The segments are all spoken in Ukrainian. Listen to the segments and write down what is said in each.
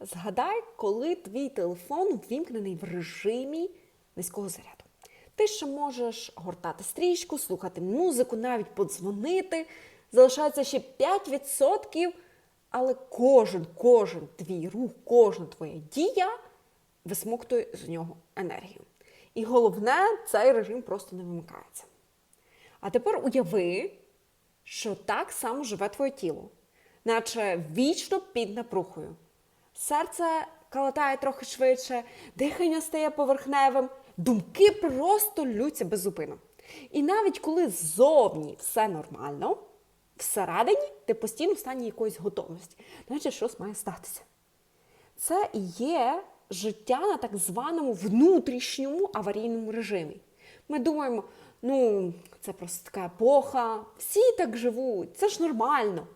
Згадай, коли твій телефон ввімкнений в режимі низького заряду. Ти ще можеш гортати стрічку, слухати музику, навіть подзвонити. Залишається ще 5%, але кожен, кожен твій рух, кожна твоя дія висмоктує з нього енергію. І головне, цей режим просто не вимикається. А тепер уяви, що так само живе твоє тіло, наче вічно під напрухою. Серце калатає трохи швидше, дихання стає поверхневим, думки просто лються без зупину. І навіть коли ззовні все нормально, всередині ти постійно в стані якоїсь готовності, наче щось має статися. Це і є життя на так званому внутрішньому аварійному режимі. Ми думаємо, ну, це просто така епоха, всі так живуть, це ж нормально.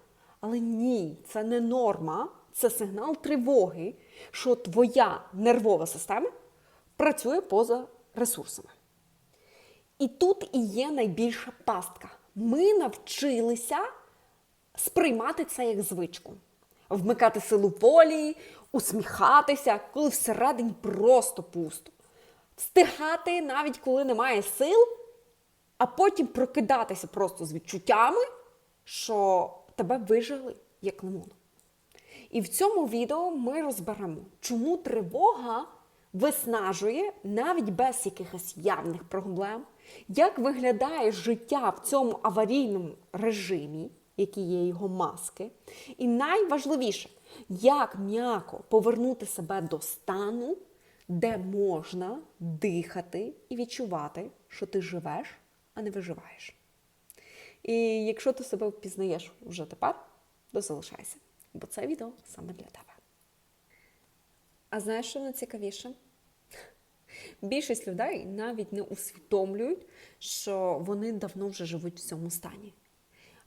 Але ні, це не норма, це сигнал тривоги, що твоя нервова система працює поза ресурсами. І тут і є найбільша пастка. Ми навчилися сприймати це як звичку, вмикати силу волі, усміхатися, коли всередині просто пусто, встигати навіть коли немає сил, а потім прокидатися просто з відчуттями, що тебе вижили як лимон. І в цьому відео ми розберемо, чому тривога виснажує навіть без якихось явних проблем, як виглядає життя в цьому аварійному режимі, які є його маски, і найважливіше, як м'яко повернути себе до стану, де можна дихати і відчувати, що ти живеш, а не виживаєш. І якщо ти себе впізнаєш вже тепер, то залишайся, бо це відео саме для тебе. А знаєш, що найцікавіше? Більшість людей навіть не усвідомлюють, що вони давно вже живуть в цьому стані.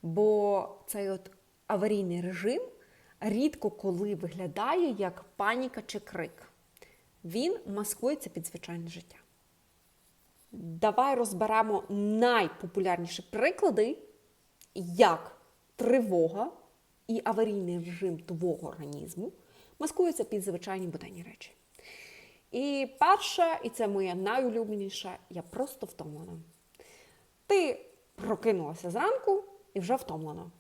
Бо цей от аварійний режим рідко коли виглядає як паніка чи крик. Він маскується під звичайне життя. Давай розберемо найпопулярніші приклади, як тривога і аварійний режим твого організму маскуються під звичайні буденні речі. І перше, і це моє найулюбленіше, я просто втомлена. Ти прокинулася зранку і вже втомлена.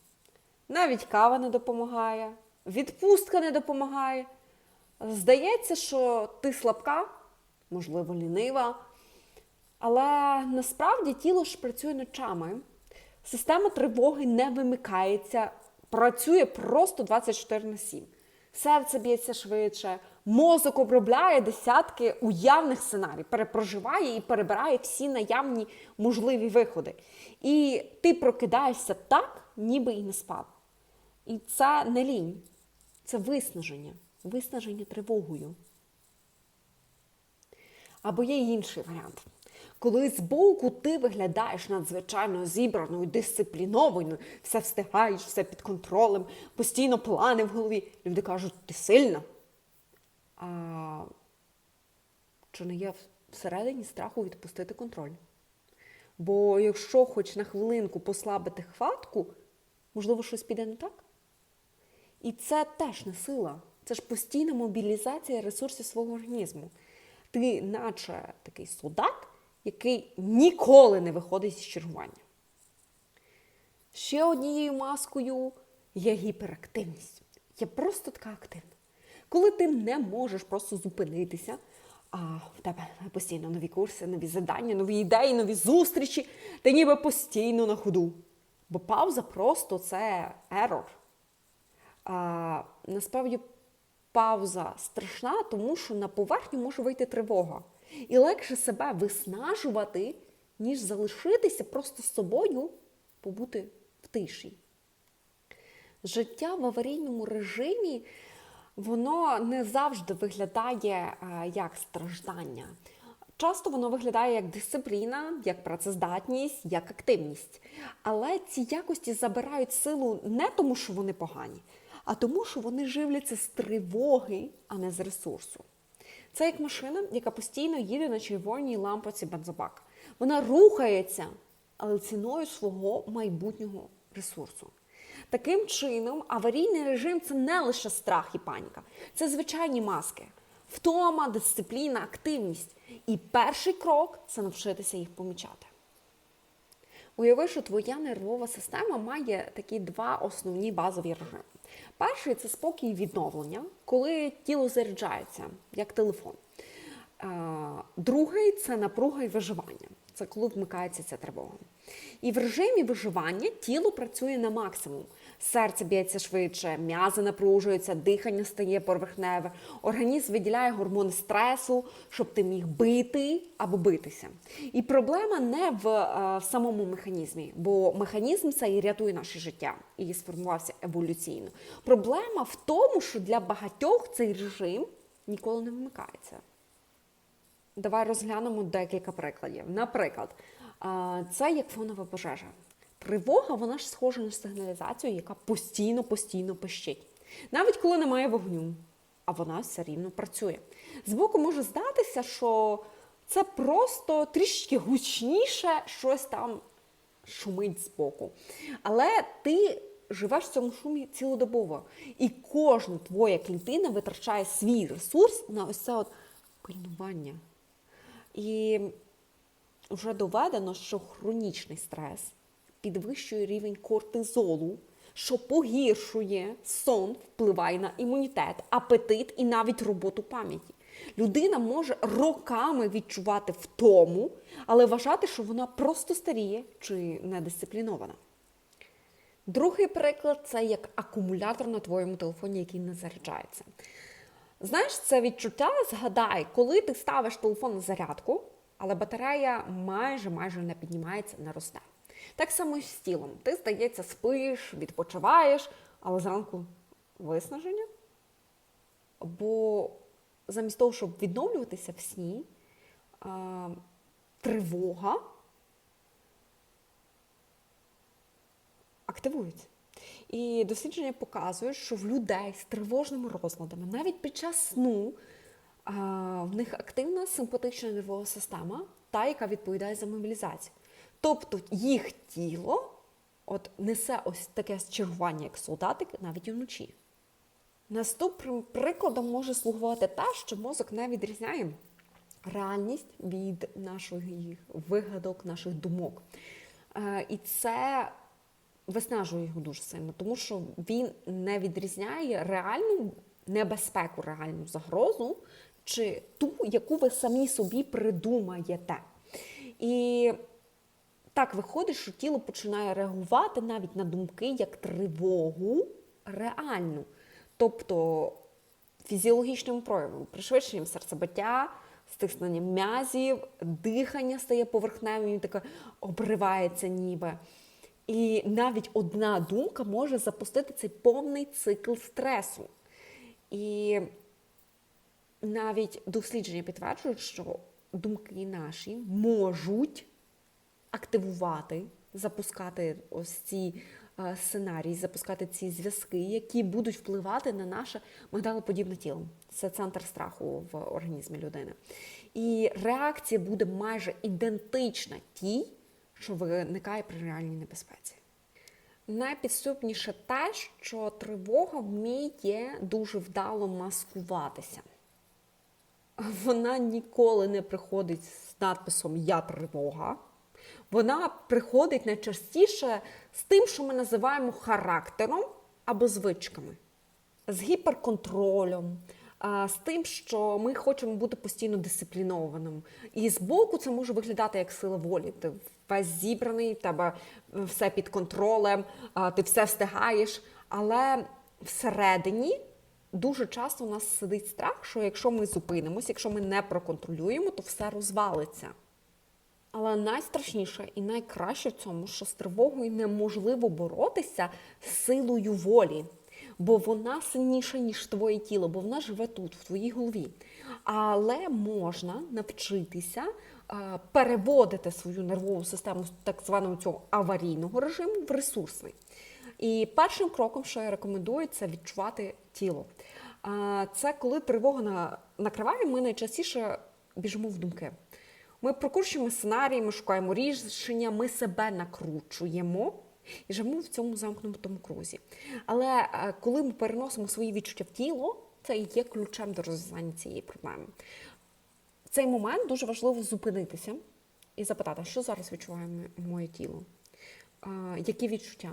Навіть кава не допомагає, відпустка не допомагає. Здається, що ти слабка, можливо, лінива. Але насправді тіло ж працює ночами. Система тривоги не вимикається, працює просто 24 на 7. Серце б'ється швидше, мозок обробляє десятки уявних сценарій, перепроживає і перебирає всі наявні можливі виходи. І ти прокидаєшся так, ніби і не спав. І це не лінь, це виснаження, виснаження тривогою. Або є інший варіант. Коли збоку ти виглядаєш надзвичайно зібраною, дисциплінованою, все встигаєш, все під контролем, постійно плани в голові. Люди кажуть, ти сильна. А чи не є всередині страху відпустити контроль? Бо якщо хоч на хвилинку послабити хватку, можливо, щось піде не так. І це теж не сила. Це ж постійна мобілізація ресурсів свого організму. Ти, наче такий солдат, який ніколи не виходить з чергування. Ще однією маскою є гіперактивність. Я просто така активна. Коли ти не можеш просто зупинитися, а в тебе постійно нові курси, нові завдання, нові ідеї, нові зустрічі, ти ніби постійно на ходу. Бо пауза просто це ерор. Насправді пауза страшна, тому що на поверхню може вийти тривога. І легше себе виснажувати, ніж залишитися просто собою, побути в тиші. Життя в аварійному режимі, воно не завжди виглядає як страждання. Часто воно виглядає як дисципліна, як працездатність, як активність. Але ці якості забирають силу не тому, що вони погані, а тому, що вони живляться з тривоги, а не з ресурсу. Це як машина, яка постійно їде на червоній лампочці бензобак. Вона рухається, але ціною свого майбутнього ресурсу. Таким чином, аварійний режим це не лише страх і паніка, це звичайні маски, втома, дисципліна, активність. І перший крок це навчитися їх помічати. Уяви, що твоя нервова система має такі два основні базові режими. Перший це спокій відновлення, коли тіло заряджається, як телефон. Е, Другий це напруга і виживання. Це коли вмикається ця тривога. І в режимі виживання тіло працює на максимум. Серце б'ється швидше, м'язи напружуються, дихання стає поверхневе, організм виділяє гормони стресу, щоб ти міг бити або битися. І проблема не в, е, в самому механізмі, бо механізм це і рятує наше життя і сформувався еволюційно. Проблема в тому, що для багатьох цей режим ніколи не вмикається. Давай розглянемо декілька прикладів. Наприклад, це як фонова пожежа. Тривога, вона ж схожа на сигналізацію, яка постійно, постійно пищить. Навіть коли немає вогню, а вона все рівно працює. Збоку може здатися, що це просто трішки гучніше щось там шумить збоку. Але ти живеш в цьому шумі цілодобово. І кожна твоя клітина витрачає свій ресурс на ось це от пильнування. І вже доведено, що хронічний стрес підвищує рівень кортизолу, що погіршує сон, впливає на імунітет, апетит і навіть роботу пам'яті. Людина може роками відчувати втому, але вважати, що вона просто старіє чи недисциплінована. Другий приклад це як акумулятор на твоєму телефоні, який не заряджається. Знаєш, це відчуття, згадай, коли ти ставиш телефон на зарядку, але батарея майже майже не піднімається, не росте. Так само і з тілом. Ти, здається, спиш, відпочиваєш, але зранку виснаження. Бо замість того, щоб відновлюватися в сні, тривога активується. І дослідження показують, що в людей з тривожними розладами навіть під час сну в них активна симпатична нервова система, та, яка відповідає за мобілізацію. Тобто їх тіло от, несе ось таке чергування, як солдатик, навіть уночі. Наступним прикладом може слугувати те, що мозок не відрізняє реальність від наших вигадок, наших думок. Е, І це виснажує його дуже сильно, тому що він не відрізняє реальну небезпеку, реальну загрозу, чи ту, яку ви самі собі придумаєте. І так виходить, що тіло починає реагувати навіть на думки як тривогу реальну. Тобто фізіологічним проявом, пришвидшенням серцебиття, стисненням м'язів, дихання стає поверхневим, він таке обривається ніби. І навіть одна думка може запустити цей повний цикл стресу. І навіть дослідження підтверджують, що думки наші можуть активувати, запускати ось ці е, сценарії, запускати ці зв'язки, які будуть впливати на наше мигдалоподібне тіло. Це центр страху в організмі людини. І реакція буде майже ідентична тій, що виникає при реальній небезпеці. Найпідступніше те, що тривога вміє дуже вдало маскуватися. Вона ніколи не приходить з надписом Я тривога. Вона приходить найчастіше з тим, що ми називаємо характером або звичками, з гіперконтролем, з тим, що ми хочемо бути постійно дисциплінованим. І збоку це може виглядати як сила волі. Ти весь зібраний, тебе все під контролем, ти все встигаєш. Але всередині дуже часто у нас сидить страх, що якщо ми зупинимося, якщо ми не проконтролюємо, то все розвалиться. Але найстрашніше і найкраще в цьому, що з тривогою неможливо боротися силою волі, бо вона сильніша, ніж твоє тіло, бо вона живе тут, в твоїй голові. Але можна навчитися а, переводити свою нервову систему з так званого цього аварійного режиму в ресурсний. І першим кроком, що я рекомендую, це відчувати тіло. Це коли тривога накриває, ми найчастіше біжимо в думки. Ми прокручуємо сценарії, ми шукаємо рішення, ми себе накручуємо. і живемо в цьому замкнутому крузі. Але е, коли ми переносимо свої відчуття в тіло, це є ключем до розв'язання цієї проблеми. В цей момент дуже важливо зупинитися і запитати, що зараз відчуває моє тіло, які відчуття?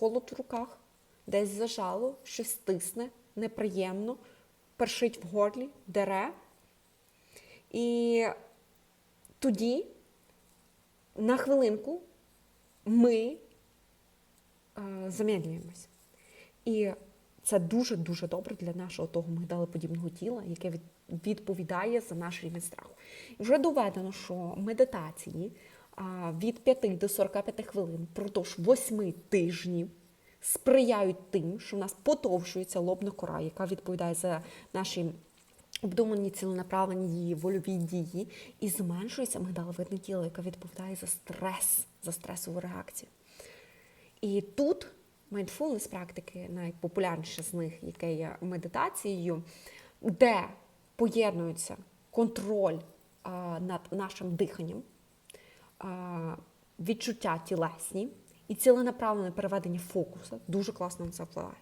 Холод в руках, десь зажало, щось стисне, неприємно, першить в горлі, дере. І тоді на хвилинку ми е, замедлюємось. І це дуже-дуже добре для нашого того мигдалеподібного тіла, яке відповідає за наш рівень страху. І вже доведено, що медитації від 5 до 45 хвилин впродовж 8 тижнів сприяють тим, що в нас потовщується лобна кора, яка відповідає за наші обдумані ціленаправлені дії, вольові дії, і зменшується мигдаловидне тіло, яке відповідає за стрес, за стресову реакцію. І тут mindfulness практики, найпопулярніше з них, яке є медитацією, де поєднується контроль а, над нашим диханням, відчуття тілесні і ціленаправлене переведення фокусу, дуже класно на це впливає.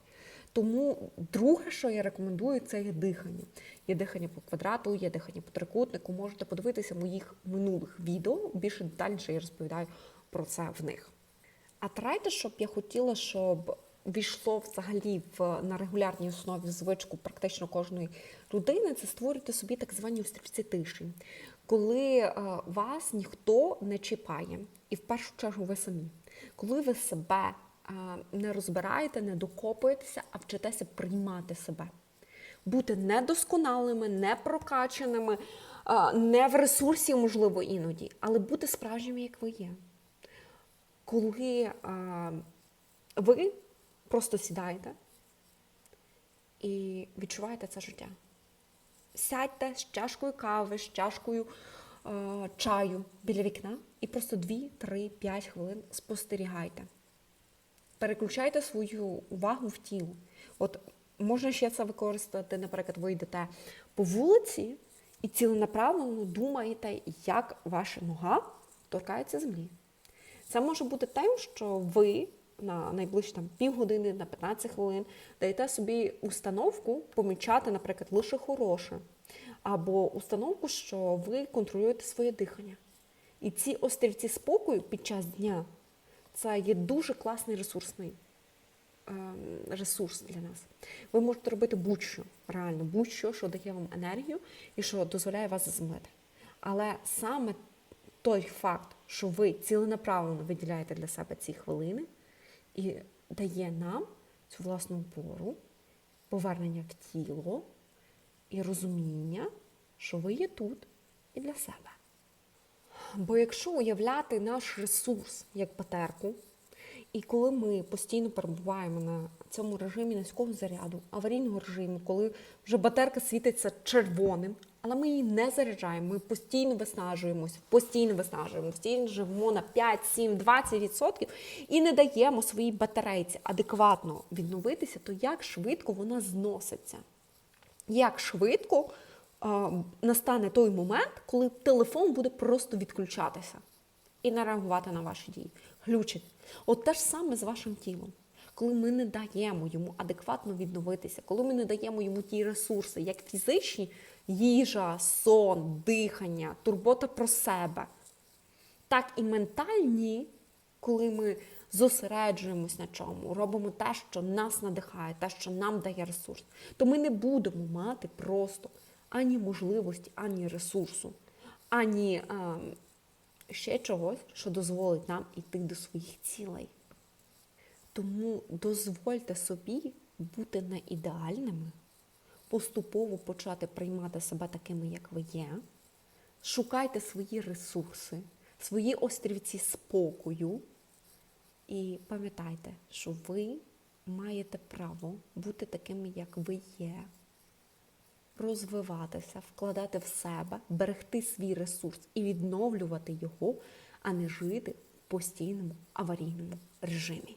Тому друге, що я рекомендую, це є дихання. Є дихання по квадрату, є дихання по трикутнику. Можете подивитися моїх минулих відео. Більше детальніше я розповідаю про це в них. А третє, щоб я хотіла, щоб війшло взагалі в на регулярній основі в звичку практично кожної людини, це створювати собі так звані острівці тиші, коли е, вас ніхто не чіпає, і в першу чергу ви самі, коли ви себе е, не розбираєте, не докопуєтеся, а вчитеся приймати себе. Бути недосконалими, не прокачаними, е, не в ресурсі, можливо, іноді, але бути справжніми, як ви є коли ви просто сідаєте і відчуваєте це життя. Сядьте з чашкою кави, з чашкою а, чаю біля вікна і просто 2, 3, 5 хвилин спостерігайте. Переключайте свою увагу в тіло. От можна ще це використати, наприклад, ви йдете по вулиці і ціленаправленно думаєте, як ваша нога торкається землі. Це може бути тим, що ви на найближчі там півгодини, на 15 хвилин даєте собі установку помічати, наприклад, лише хороше, або установку, що ви контролюєте своє дихання. І ці острівці спокою під час дня це є дуже класний ресурсний ем, ресурс для нас. Ви можете робити будь-що, реально, будь-що, що дає вам енергію і що дозволяє вас заземлити. Але саме той факт, що ви ціленаправленно виділяєте для себе ці хвилини, і дає нам цю власну опору, повернення в тіло і розуміння, що ви є тут і для себе. Бо якщо уявляти наш ресурс як батерку, і коли ми постійно перебуваємо на цьому режимі низького заряду, аварійного режиму, коли вже батерка світиться червоним, але ми її не заряджаємо, ми постійно виснажуємось, постійно виснажуємо, постійно живемо на 5, 7, 20% і не даємо своїй батарейці адекватно відновитися, то як швидко вона зноситься? Як швидко а, настане той момент, коли телефон буде просто відключатися і не реагувати на ваші дії, глючити. От те ж саме з вашим тілом. Коли ми не даємо йому адекватно відновитися, коли ми не даємо йому ті ресурси, як фізичні їжа, сон, дихання, турбота про себе, так і ментальні, коли ми зосереджуємось на чому, робимо те, що нас надихає, те, що нам дає ресурс, то ми не будемо мати просто ані можливості, ані ресурсу, ані ем, ще чогось, що дозволить нам йти до своїх цілей. Тому дозвольте собі бути не ідеальними, поступово почати приймати себе такими, як ви є. Шукайте свої ресурси, свої острівці спокою. І пам'ятайте, що ви маєте право бути такими, як ви є, розвиватися, вкладати в себе, берегти свій ресурс і відновлювати його, а не жити в постійному аварійному режимі.